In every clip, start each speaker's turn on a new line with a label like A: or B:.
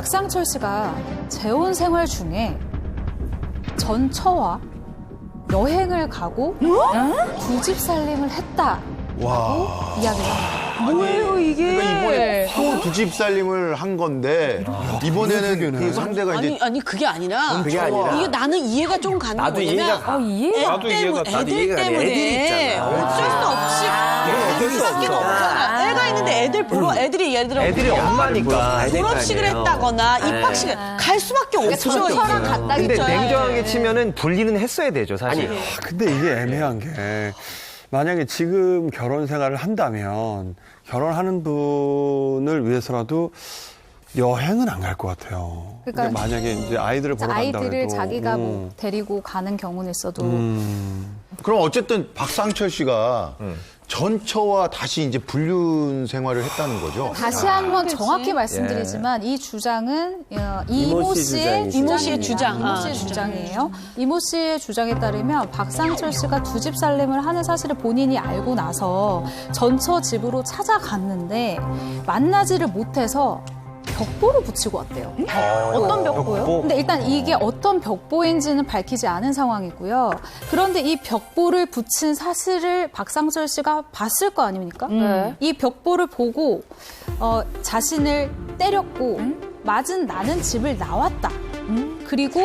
A: 박상철 씨가 재혼 생활 중에 전처와 여행을 가고 두 집 살림을 했다라고
B: 와.
A: 이야기를 합니다.
C: 뭐예요 이게?
B: 그러니까 이번에 또 두 집 살림을 한 건데 이번에는 그 상대가 이제
D: 아니 아니 그게 아니라
E: 그게 아니라.
D: 이게 나는 이해가 좀 가는 게
E: 나도
D: 뭐냐면
E: 이해가 가.
D: 애
F: 나도 이해가
D: 때문에
F: 가.
D: 애들
E: 이해가 가.
D: 때문에
E: 애들이 있잖아.
D: 어쩔 수 없이
E: 어쩔 수
D: 밖에
E: 없어.
D: 없잖아. 애가 있는데 애들 보러 애들이 예를 들어
F: 애들이 엄마니까.
E: 가야 될거
D: 졸업식을. 했다거나
E: 네.
D: 입학식을 갈 수밖에 없죠.
A: 전처랑 같다기
F: 근데. 냉정하게 치면은 분리는 했어야 되죠, 사실.
E: 아니,
G: 근데 이게 애매한 게 만약에 지금 결혼 생활을 한다면 결혼하는 분을 위해서라도 여행은 안 갈 것 같아요.
A: 그러니까
G: 만약에 이제 아이들을 보러 간다
A: 아이들을 자기가 뭐
G: 음.
A: 데리고 가는 경우는 있어도
G: 음.
B: 그럼 어쨌든 박상철 씨가 전처와 다시 이제 불륜 생활을 했다는 거죠.
A: 다시 한 번 정확히 말씀드리지만 이 주장은 어, 이모
E: 이모 씨
A: 씨의
E: 주장이죠.
D: 이모 씨의. 주장.
A: 이모
D: 아,
A: 씨의
D: 주장.
A: 주장이에요. 이모 씨의 주장에 따르면 박상철 씨가 두 집 살림을 하는 사실을 본인이 알고 나서 전처 집으로 찾아갔는데 만나지를 못해서 벽보를 붙이고 왔대요.
C: 어떤 벽보요?
A: 근데 일단 이게 어떤 벽보인지는 밝히지 않은 상황이고요. 그런데 이 벽보를 붙인 사실을 박상철 씨가 봤을 거 아닙니까?
C: 네.
A: 이 벽보를 보고 어, 자신을 때렸고 맞은 나는 집을 나왔다. 그리고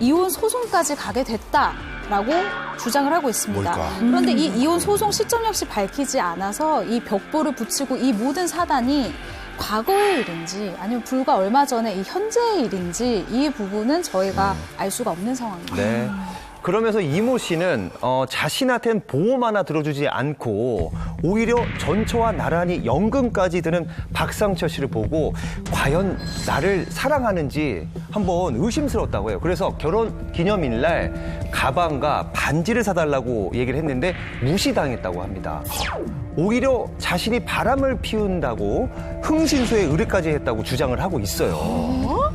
A: 이혼 소송까지 가게 됐다 라고 주장을 하고 있습니다.
B: 뭘까?
A: 그런데 이 이혼 소송 시점 역시 밝히지 않아서 이 벽보를 붙이고 이 모든 사단이 과거의 일인지 아니면 불과 얼마 전에 이 현재의 일인지 이 부분은 저희가 알 수가 없는 상황입니다.
F: 네. 그러면서 이모 씨는 어, 자신한테는 보험 하나 들어주지 않고 오히려 전처와 나란히 연금까지 드는 박상철 씨를 보고 과연 나를 사랑하는지 한번 의심스러웠다고 해요. 그래서 결혼 기념일 날 가방과 반지를 사달라고 얘기를 했는데 무시당했다고 합니다. 오히려 자신이 바람을 피운다고 흥신소에 의뢰까지 했다고 주장을 하고 있어요.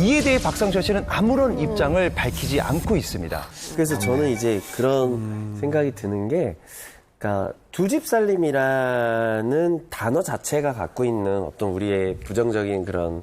F: 이에 대해 박상철 씨는 아무런 입장을 밝히지 않고 있습니다.
E: 그래서 저는 이제 그런 생각이 드는 게, 그러니까 두 집 살림이라는 단어 자체가 갖고 있는 어떤 우리의 부정적인 그런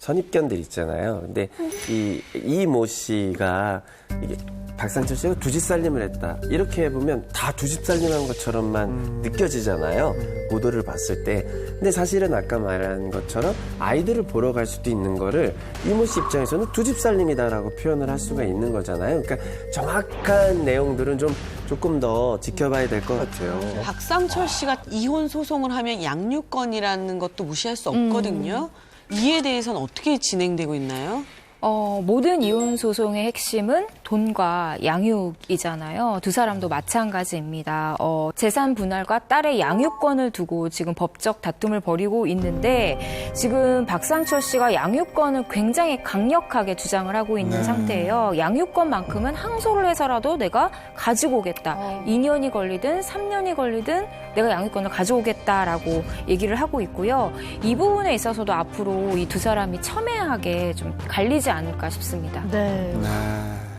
E: 선입견들 있잖아요. 근데 이 이 모 씨가 이게 박상철 씨가 두 집 살림을 했다. 이렇게 해보면 다 두 집 살림한 것처럼만 느껴지잖아요. 보도를 봤을 때. 근데 사실은 아까 말한 것처럼 아이들을 보러 갈 수도 있는 거를 이모 씨 입장에서는 두 집 살림이다라고 표현을 할 수가 있는 거잖아요. 그러니까 정확한 내용들은 좀 조금 더 지켜봐야 될 것 같아요.
D: 박상철 씨가 이혼 소송을 하면 양육권이라는 것도 무시할 수 없거든요. 이에 대해서는 어떻게 진행되고 있나요?
H: 어, 모든 이혼 소송의 핵심은 돈과 양육이잖아요. 두 사람도 마찬가지입니다. 어, 재산 분할과 딸의 양육권을 두고 지금 법적 다툼을 벌이고 있는데 지금 박상철 씨가 양육권을 굉장히 강력하게 주장을 하고 있는 상태예요. 양육권만큼은 항소를 해서라도 내가 가지고 오겠다. 2년이 걸리든 3년이 걸리든 내가 양육권을 가져오겠다라고 얘기를 하고 있고요. 이 부분에 있어서도 앞으로 이 두 사람이 첨예하게 좀 갈리지 않을까 싶습니다.
C: 네.
G: 네.